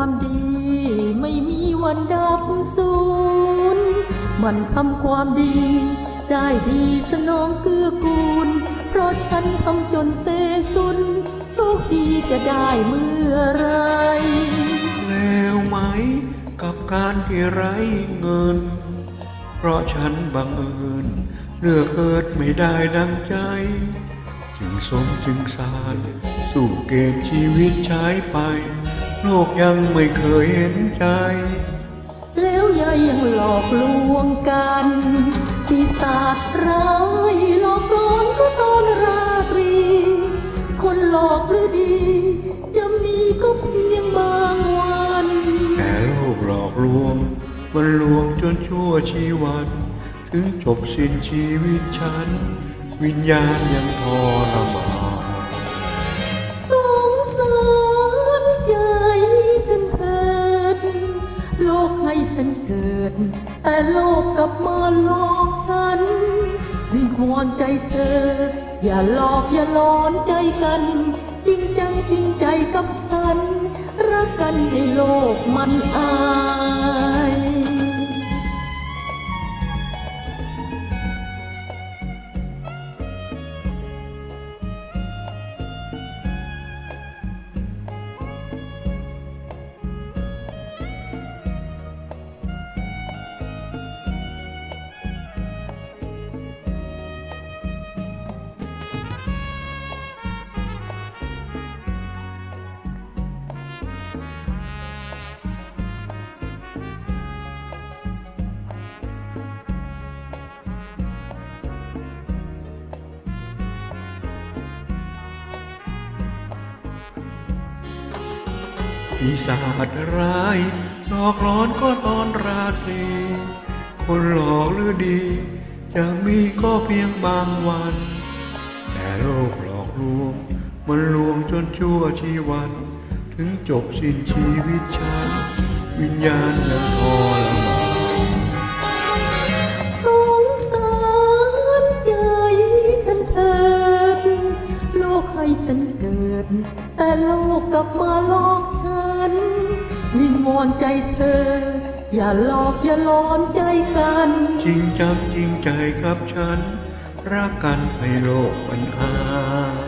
ความดี ไม่มีวันดับสูญมันทำความดี ได้ดีสนองเกื้อกูล เพราะฉันทำจนเซสุนโชคดีจะได้เมื่อไรแล้วไหมกับการที่ไรเงิน เพราะฉันบังเอิญเลือกเกิดไม่ได้ดังใจ จึงสมจึงสาร สู่เกมชีวิตใช้ไป โลกยังไม่เคยเห็นใจ แล้วยายยังหลอกลวงกันปีศาจร้ายหลอกหลอนก็ตอนราตรี คนหลอกหรือดี จะมีก็เพียงบางวัน แต่โลกหลอกลวง มันลวงจนชั่วชีวัน ถึงจบสิ้นชีวิตฉัน วิญญาณยังทรมาน แต่โลกกับมาหลอกฉัน วิงวอนใจเธอ อย่าหลอกอย่าหลอนใจกัน จริงจังจริงใจกับฉัน รักกันในโลกมันอา ปีศาจร้ายหลอกหลอนก็ตอนราตรี คนหลอกหรือดี จะมีก็เพียงบางวัน แต่โลกหลอกลวง มันลวงจนชั่วชีวัน ถึงจบสิ้นชีวิตฉัน วิญญาณยังทรมานสงสารใจฉันเถิดโลกให้ฉันเกิด แต่โลกกลับมาหลอกฉัน วิงวอนใจเธอ อย่าหลอกอย่าหลอนใจกัน จริงจังจริงใจครับฉัน รักกันให้โลกมันอา